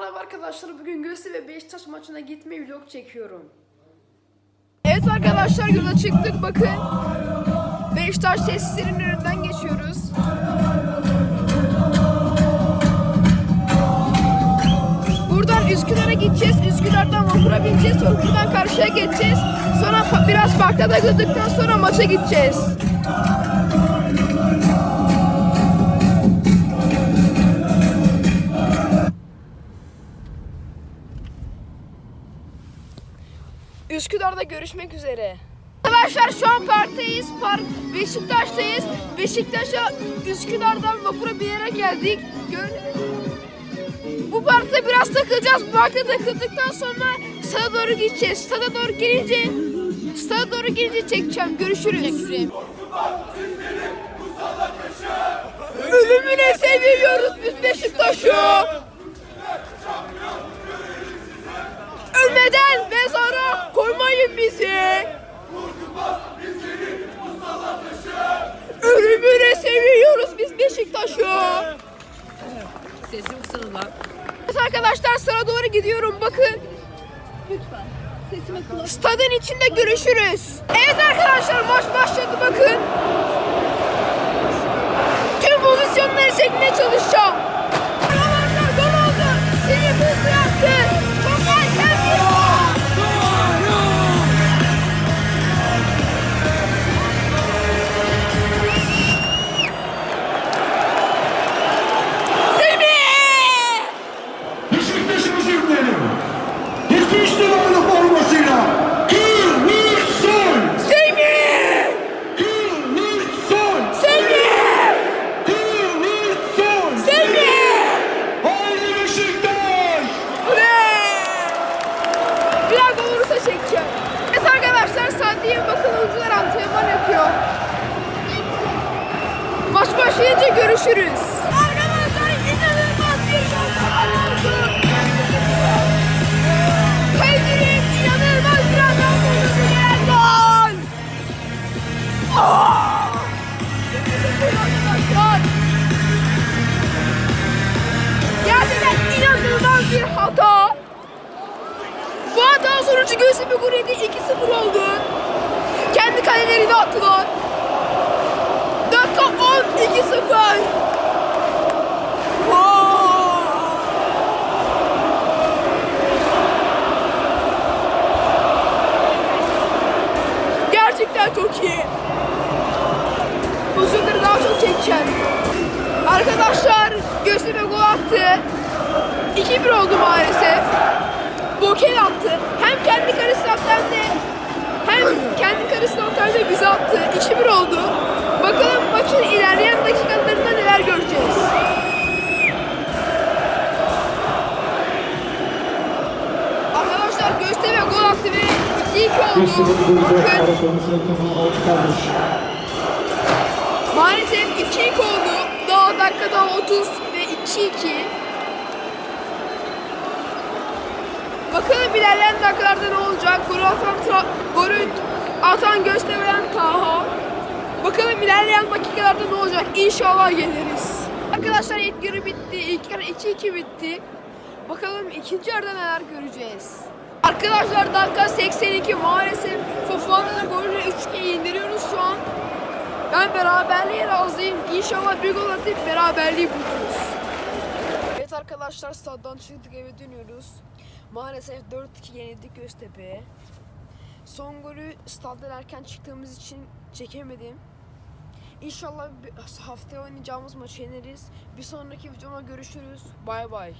merhaba arkadaşlar. Bugün Göztepe Beşiktaş maçına gitme vlog çekiyorum. Evet arkadaşlar yola çıktık bakın. Beşiktaş tesislerinin önünden geçiyoruz. Buradan Üsküdar'a gideceğiz. Üsküdar'dan vapura bineceğiz. Vapurdan karşıya geçeceğiz. Sonra biraz parkta takıldıktan sonra maça gideceğiz. Üsküdar'da görüşmek üzere. Arkadaşlar şu an parktayız. Park Beşiktaş'tayız. Beşiktaş'a Üsküdar'dan vapura binerek geldik. Gördüğünüz bu parkta biraz takılacağız. Bu parkta takıldıktan sonra stada doğru gideceğiz. Stada doğru gelince stada doğru gelince çekeceğim. Görüşürüz. Ölümüne seviyoruz biz Beşiktaş'ı. Ölmeden mezara koymayın bizi. Ölümüne seviyoruz biz Beşiktaş'ı. Sesim kısıldı lan. Evet arkadaşlar sıra doğru gidiyorum bakın. Stadın içinde görüşürüz. Evet arkadaşlar maç başladı bakın. Tüm pozisyonları çekmeye çalışacağım. Başlayınca görüşürüz. Arkadaşlar inanılmaz bir gol oldu. Kayseri'nin inanılmaz bir adam. Aa! Arkadaşlar. Gerçekten inanılmaz bir hata. Bu hata sonucu Göztepe yedi, 2-0 oldu. Kendi kalelerine attılar. Dakika 10 2-0. Wow. Gerçekten çok iyi. Pozisyonları daha çok çekeceğim. Arkadaşlar Göztepe gol attı. 2-1 oldu maalesef. Bokel attı. Hem kendi kalesine attı hem de hem kendi kalesine attı hem de bize attı. 2-1 oldu. Bakalım maçın ilerleyen dakikalarında neler göreceğiz. Arkadaşlar Göztepe gol attı ve 2-2 oldu. Bakın maalesef 2-2 oldu. Daha dakikada 30 ve 2-2. Bakalım ilerleyen dakikalarda ne olacak? Golü atan, golü atan Göztepe'den Taha. Bakalım ilerleyen dakikalarda ne olacak? İnşallah geliriz. Arkadaşlar ilk yarı bitti. İlk yarı 2-2 bitti. Bakalım ikinci yarıda neler göreceğiz. Arkadaşlar dakika 82 maalesef Fofana'nın golünü 3-2 indiriyoruz şu an. Ben beraberliğe razıyım. İnşallah bir gol atıp beraberliği buluruz. Evet arkadaşlar staddan çıktık eve dönüyoruz. Maalesef 4-2 yenildik Göztepe'ye. Son golü staddan erken çıktığımız için çekemedim. İnşallah haftaya oynayacağımız maçı yeneriz. Bir sonraki videoda görüşürüz. Bay bay.